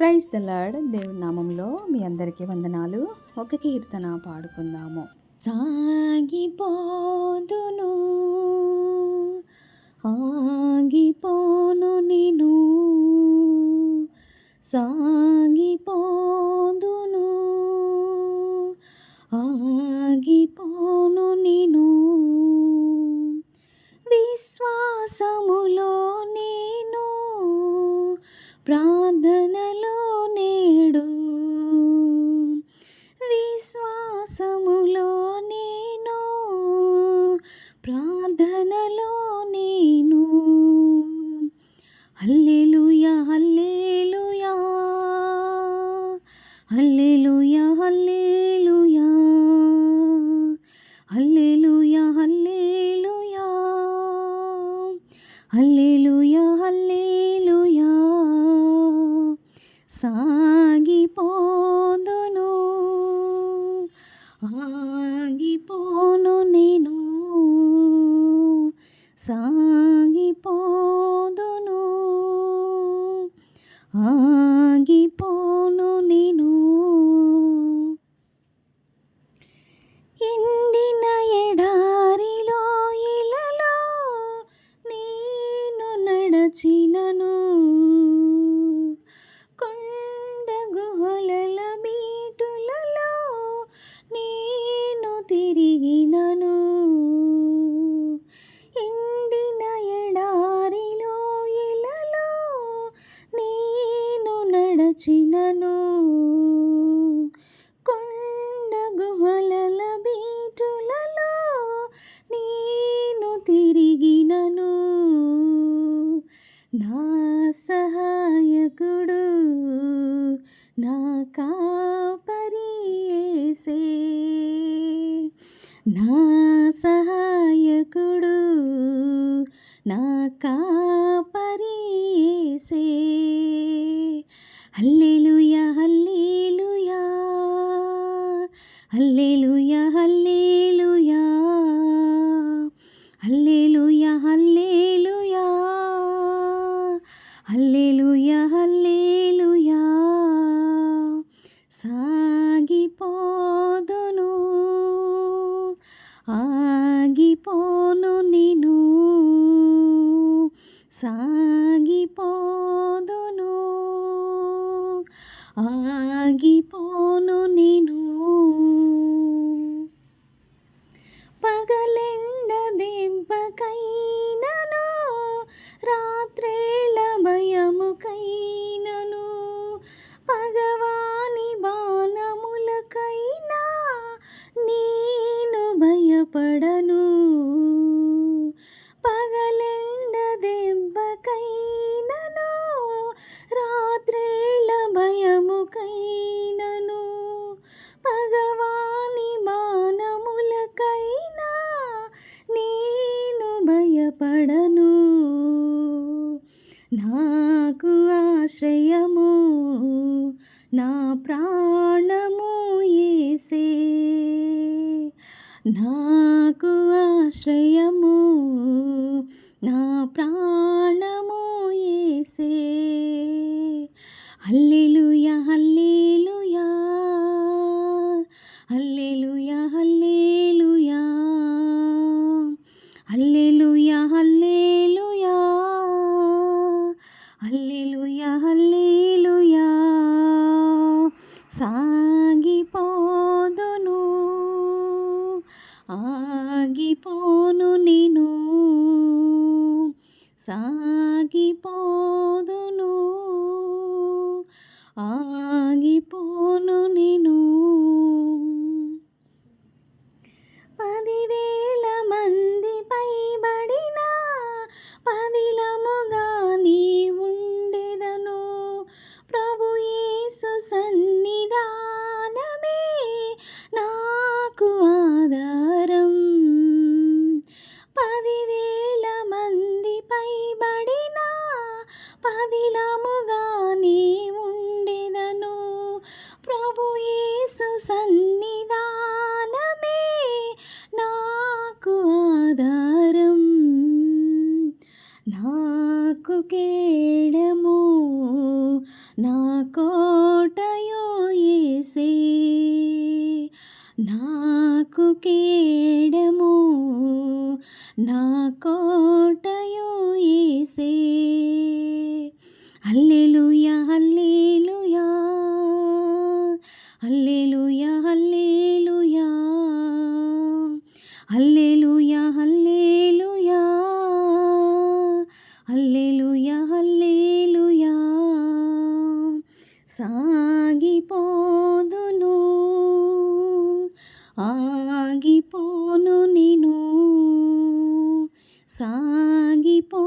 Praise the lord దేవుని నామంలో మీ అందరికీ వందనాలు. ఒక కీర్తన పాడుకుందాము. సాగిపోదును ఆగిపోను నేను. సాగిపోదును ఆగిపోను నేను. విశ్వాసములో నేను ప్రా ప్రార్థనలో నేను. హల్లెలూయా హల్లెలూయా. హల్లెలూయా హల్లెలూయా. హల్లెలూయా హల్లెలూయా. హల్లెలూయా హల్లెలూయా. సాగిపోదును ఆగిపోను నేను. సాగిపోదును ఆగి నా సహాయకుడు నా కాపరియేసే నా సహాయకుడు నా కా ನೀನು నాకు ఆశ్రయము నా ప్రాణము ఏసే. నాకు ఆశ్రయము ఆగిపోను నేను సాగిపోదును. ఆగిపో పదిలముగానే ఉండెదను ప్రభుయేసు సన్నిధానమే నాకు ఆధారం. నాకు కేడము నా కోటయో ఏసే నాకు కేడము నా కోటయో ఏసే హల్లేలుయా హల్లేలుయా. Hallelujah hallelujah. సాగిపోదును ఆగిపోను నేను సాగిపో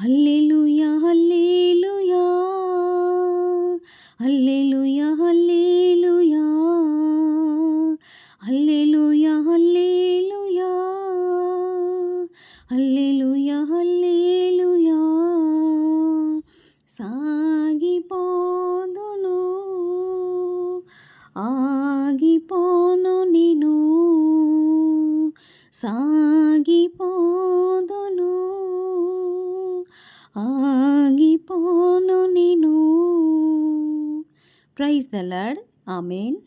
హల్లెలూయా హల్లెలూయా. హల్లెలూయా హల్లెలూయా. హల్లెలూయా హల్లెలూయా. హల్లెలూయా హల్లెలూయా. సాగిపోదును ఆగిపోను నేను సా Praise the Lord. Amen.